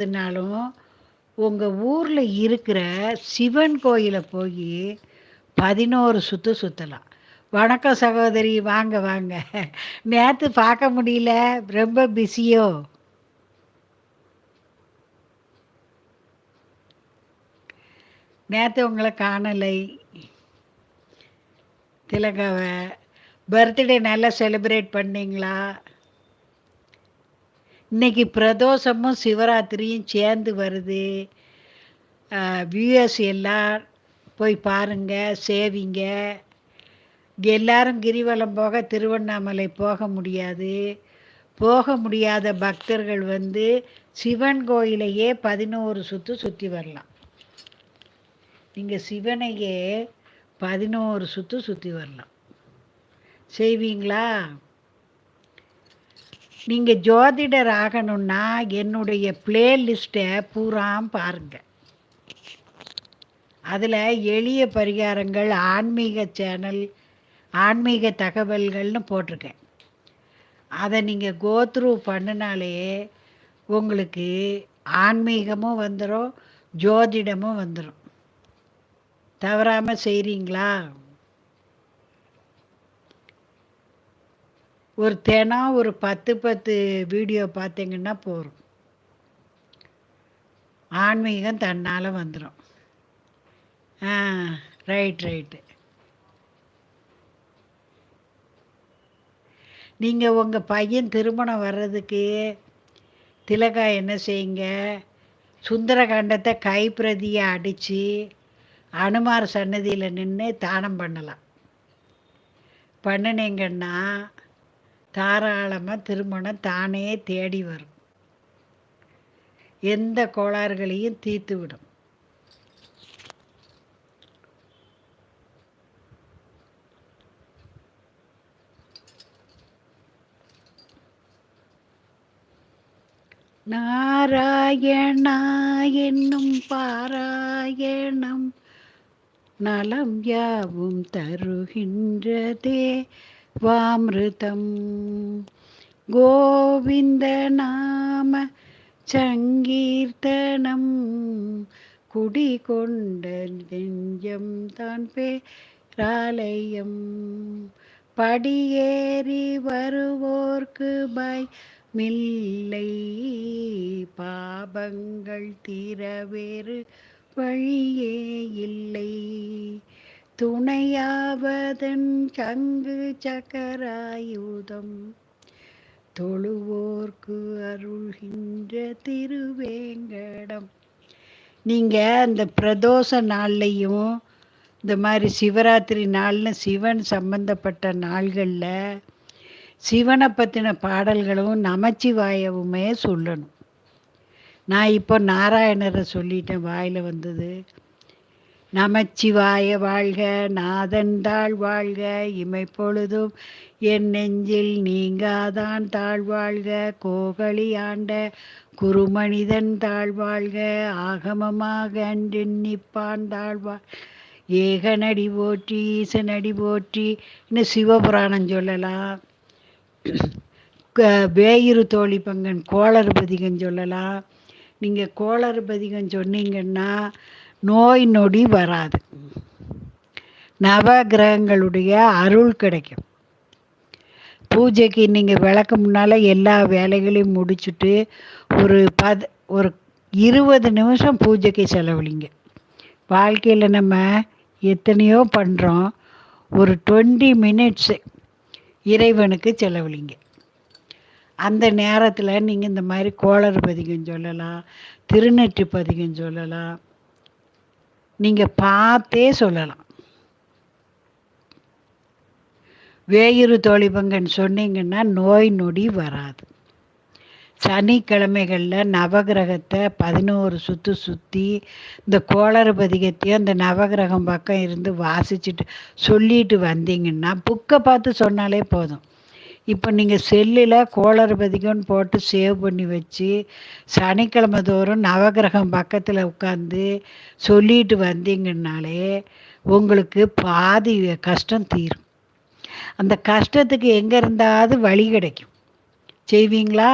இருந்தாலும் உங்கள் ஊரில் இருக்கிற சிவன் கோயிலை போய் பதினோரு சுற்று சுற்றலாம் வணக்கம் சகோதரி வாங்க வாங்க. நேற்று பார்க்க முடியல ரொம்ப பிஸியோ நேற்று உங்களை காணலை. திலகாவை பர்த்டே நல்லா செலிப்ரேட் பண்ணீங்களா? இன்னைக்கு பிரதோஷமும் சிவராத்திரியும் சேர்ந்து வருது. வியூஎஸ் எல்லாம் போய் பாருங்க சேவிங்க. எல்லாரும் கிரிவலம் போக திருவண்ணாமலை போக முடியாது. போக முடியாத பக்தர்கள் வந்து சிவன் கோயிலையே பதினோரு சுற்று சுற்றி வரலாம். நீங்கள் சிவனையே பதினோரு சுற்று சுற்றி வரலாம். செய்வீங்களா? நீங்கள் ஜோதிடர் ஆகணும்னா என்னுடைய பிளேலிஸ்ட்டை பூராம் பாருங்கள் அதில் எளிய பரிகாரங்கள் ஆன்மீக சேனல் ஆன்மீக தகவல்கள்னு போட்டிருக்கேன். அதை நீங்கள் கோத்ரூ பண்ணினாலே உங்களுக்கு ஆன்மீகமும் வந்துடும் ஜோதிடமும் வந்துடும் தவறாமல் செய்கிறீங்களா ஒரு தினம் ஒரு பத்து பத்து வீடியோ பார்த்தீங்கன்னா போகும் ஆன்மீகம் தன்னால் வந்துடும் ஆ ரைட் ரைட்டு நீங்கள் உங்கள் பையன் திருமணம் வர்றதுக்கு திலகா என்ன செய்யுங்க? சுந்தரகாண்டத்தை கைப்பிரதியை அடித்து அனுமார் சன்னதியில் நின்று தானம் பண்ணலாம். பண்ணினீங்கன்னா தாராளமாக திருமணம் தானே தேடி வரும். எந்த கோளாறுகளையும் தீர்த்து விடும். நாராயணா என்னும் பாராயணம் நலம் யாவும் தருகின்றதே. வாமிருதம் கோவிந்த நாம சங்கீர்த்தனம். குடிகொண்ட நெஞ்சம் தான் பேராலயம். படியேறி வருவோர்க்கு பை மில்லை பாபங்கள் தீரவேறு வழியே இல்லை துணையாவதன் சங்கு சக்கராயுதம். தொழுவோர்க்கு அருள்கின்ற திருவேங்கடம். நீங்கள் அந்த பிரதோஷ நாள்லையும் இந்த மாதிரி சிவராத்திரி நாள்னு சிவன் சம்பந்தப்பட்ட நாள்களில் சிவனை பற்றின பாடல்களும் நமச்சிவாயவுமே சொல்லணும். நான் இப்போ நாராயணரை சொல்லிட்டேன் வாயில் வந்தது. நமச்சிவாய வாழ்க நாதன் தாழ் வாழ்க இமை பொழுதும் என் நெஞ்சில் நீங்காதான் தாழ்வாழ்க கோகலி ஆண்ட குருமனிதன் தாழ்வாழ்க ஆகமமாக அன்றெண்ணிப்பான் தாழ்வாழ் ஏகனடி போற்றி ஈசனடி போற்றி இன்னும் சிவபுராணம் சொல்லலாம். வேயிறு தோழி பங்கன் கோளறுபதிகம் சொல்லலாம். நீங்கள் கோளறுபதிகம் சொன்னீங்கன்னா நோய் நொடி வராது. நவ கிரகங்களுடைய அருள் கிடைக்கும். பூஜைக்கு நீங்கள் விளக்கு முன்னால் எல்லா வேலைகளையும் முடிச்சுட்டு ஒரு பத் ஒரு இருபது நிமிஷம் பூஜைக்கு செலவழிங்க. வாழ்க்கையில் நம்ம எத்தனையோ பண்ணுறோம் ஒரு டுவெண்ட்டி மினிட்ஸு இறைவனுக்கு செலவழிங்க. அந்த நேரத்தில் நீங்கள் இந்த மாதிரி கோளறு பதிகம் சொல்லலாம் திருநெற்றி பதிகம் சொல்லலாம் நீங்கள் பார்த்தே சொல்லலாம். வேயுறு தோழிபங்கன் சொன்னீங்கன்னா நோய் நொடி வராது. சனிக்கிழமைகளில் நவகிரகத்தை பதினோரு சுற்று சுற்றி இந்த கோளறு பதிகத்தையும் அந்த நவகிரகம் பக்கம் இருந்து வாசிச்சுட்டு சொல்லிட்டு வந்தீங்கன்னா புக்கை பார்த்து சொன்னாலே போதும். இப்போ நீங்கள் செல்லில் கோளறு பதிகம்னு போட்டு சேவ் பண்ணி வச்சு சனிக்கிழமை தோறும் நவகிரகம் பக்கத்தில் உட்காந்து சொல்லிட்டு வந்தீங்கன்னாலே உங்களுக்கு பாதி கஷ்டம் தீரும். அந்த கஷ்டத்துக்கு எங்கே இருந்தாவது வழி கிடைக்கும். செய்வீங்களா?